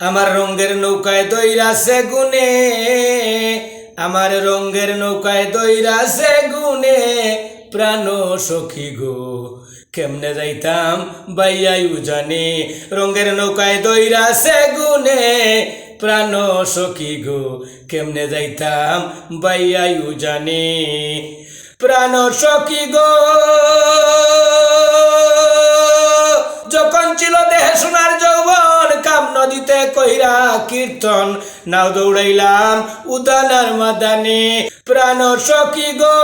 আমার রঙের নৌকায় দইরাছে গুনে আমার রঙ্গের নৌকায় দইরাছে গুনে প্রাণ সখী গো, কেমনে যাইতাম বাইয়াই উজানে? রঙ্গের নৌকায় দইরাছে গুনে প্রাণ সখী গো, কেমনে যাইতাম বাইয়াই উজানে? প্রাণ সখী গো কইরা কীর্তন, নাও দৌড়াইলাম উদানার মাদানে। প্রাণ সখী গো,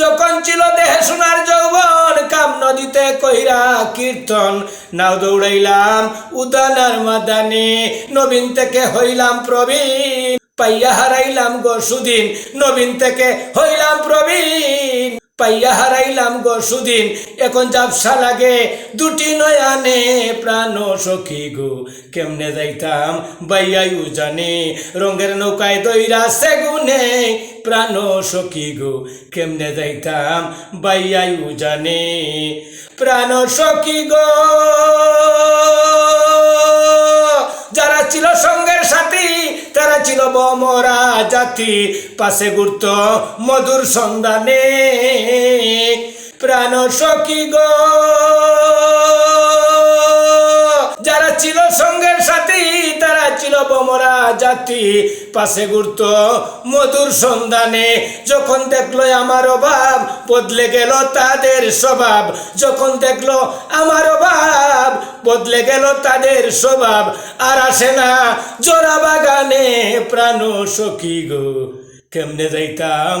যখন ছিল দেহে সোনার যৌবন, কাম নদীতে কইরা কীর্তন, নাও দৌড়াইলাম উদানার মাদানে। নবীন থেকে হইলাম প্রবীণ, পাইয়া হারাইলাম গো সুদিন। নবীন থেকে হইলাম প্রবীণ পাইয়া হারাইলাম গো সুদিন। এখন জাবসা লাগে, দুটি নয়ানে প্রাণ সখী গো। কেমনে যাইতাম বাইয়াই উজানে, রঙের নৌকায় দইরা সেগুনে প্রাণ সখী গো। কেমনে যাইতাম বাইয়াই উজানে, প্রাণ সখী গো। জাতি পাশে ঘুরত মধুর সন্ধানে। প্রাণ সখী গো। জাতি পাশে ঘুরত। মধুর সন্ধানে যখন দেখল আমার অভাব, বদলে গেল তাদের স্বভাব। যখন দেখল আমার অভাব, বদলে গেল তাদের স্বভাব। আর আসে না জোড়া বাগানে প্রাণ সখী গো। কেমনে যাইতাম?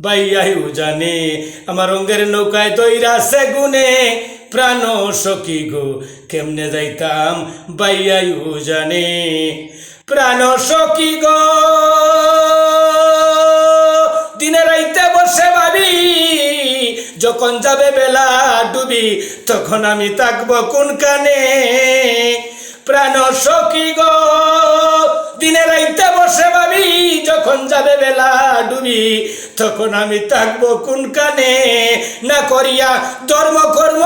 বাইয়াই জানে আমার রঙের নৌকায় তৈরা সেগুনে প্রাণ সখী গো। কেমনে যাইতাম? বাইয়াই জানে প্রাণ সখী গ। দিনে রাইতে বসে ভাবি, যখন যাবে বেলা ডুবি, তখন আমি থাকব কোন কানে প্রাণ সখী গো। যাবে বেলা ডুবি, তখন আমি থাকব কোন কানে? না করিয়া ধর্ম কর্ম,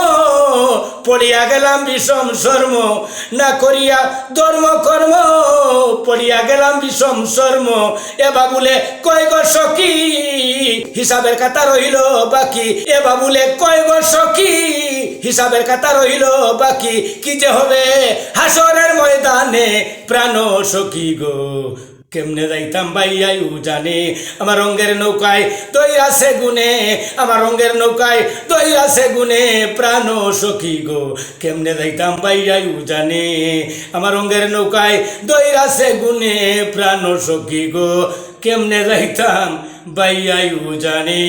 পড়িয়া গেলাম বিষম শর্ম। না করিয়া ধর্ম কর্ম, পড়িয়া গেলাম বিষম শর্ম। এ বাবুলে কয় গো সখী? হিসাবের কথা রইল বাকি। এ বাবুলে কয় গো সখী? হিসাবের কথা রইল বাকি। কি যে হবে হাসরের ময়দানে প্রাণ সখী গো। কেমনে যাইতাম বাইয়াই জানে। আমার রঙের নৌকায় দই আছে গুনে আমার রঙের নৌকায় দই আছে গুনে প্রাণ সখী গো। কেমনে যাইতাম বাইয়াই জানে। আমার রঙের নৌকায় দই আছে গুনে প্রাণ সখী গো। কেমনে যাইতাম বাইয়াই জানে।